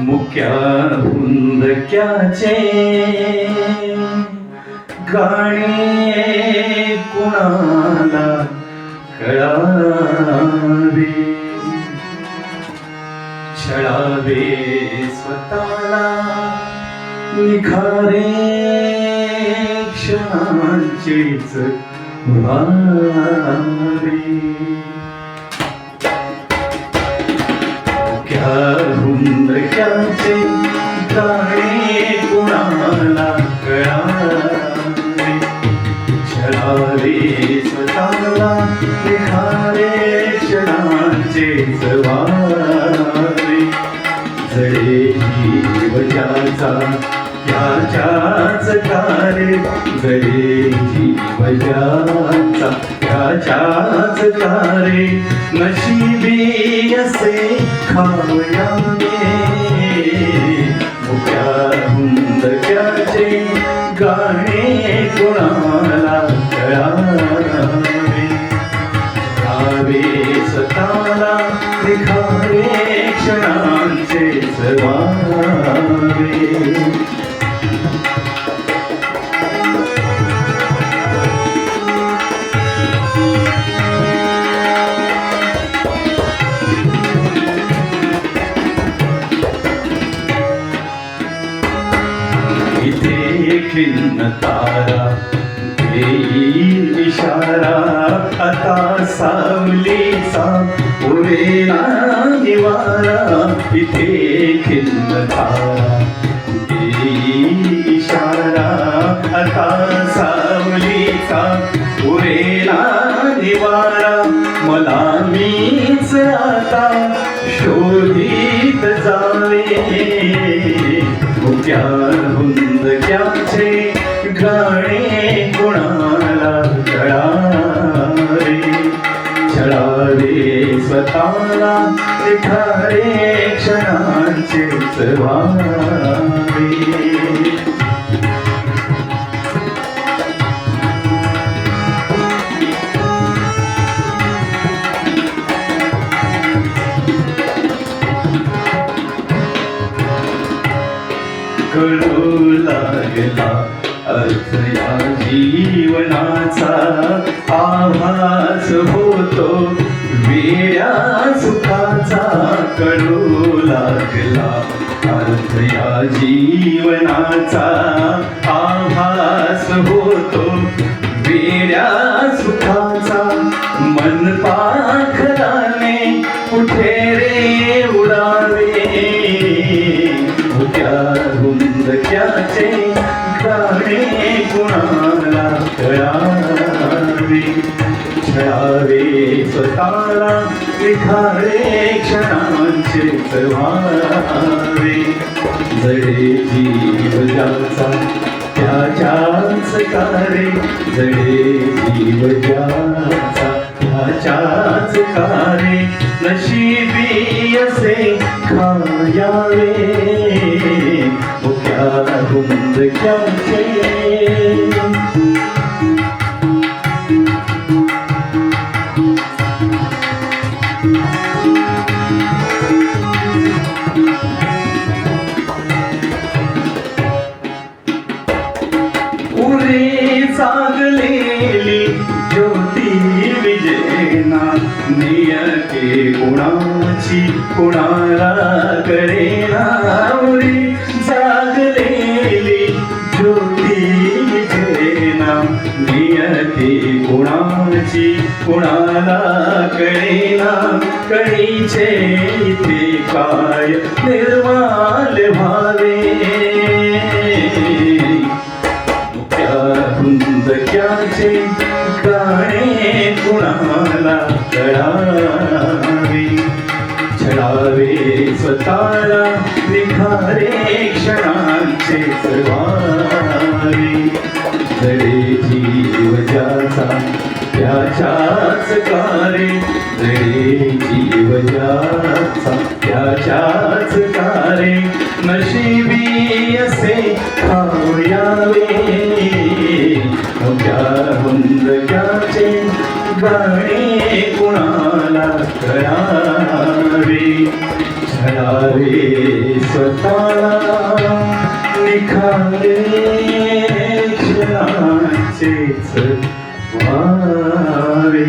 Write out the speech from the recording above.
मुक्या हुंदक्याचे गाणे कुणाला कळावे? छळावे स्वतःला निखारे तुझ्याचीच वारी क्या हुंदक्याचे गाणे कुणाला कळाले? छळावे स्वतःला निखारे क्षणांचे वारी. जळे जीवजाचा त्याच्याच कार्य जळे जीवजाचा त्याच्याच कार्य नशिबी असे खावयाने. इथे तारा देईल इशारा. आता सावलीचा उरेला निवारा इथे खिन्न तारा देईल इशारा. आता सावलीचा उरेला निवारा मला मीच आता मुक्या हुंदक्याचे गाणे कुणाला कळावे छळावे स्वतःला निखारे क्षणांचे व्हावे कळू लागला अर्थ या जीवनाचा आभास होतो. वेड्या सुखाचा कळू लागला अर्थ या जीवनाचा आभास होतो. वेड्या सुखाचा मन पा उद्या हुंदक्याचे गाणे कुणाला कळावे छळावे स्वतःला विखारे क्षणांचे सर्वावे जडे जीव ज्याचा त्याच्याच कारे. जडे जीव ज्याचा त्याच्याच कारे. नशिबी असे खायावे. मुक्या हुंदक्याचे पुरे चागलेली ज्योती विजेना नियते कुणाची कुणाला करेना उरी जागलेली ज्योती विजेना नियती कुणाची कुणाला कळेना? कळीचे इथे काय निर्माल व्हावे? मुक्या गाणे कुणाला कळा स्वतःला निखारे क्षणांचे सर्वावे जडे जीव ज्याचा त्याच्याच कारे. जडे जीव ज्याचा त्याच्याच कारे. नशिबी असे खाऊयावे हुंदक्याचे गाणे कुणाला करावे छळावे स्वतःला निखारे क्षणांचेच व्हावे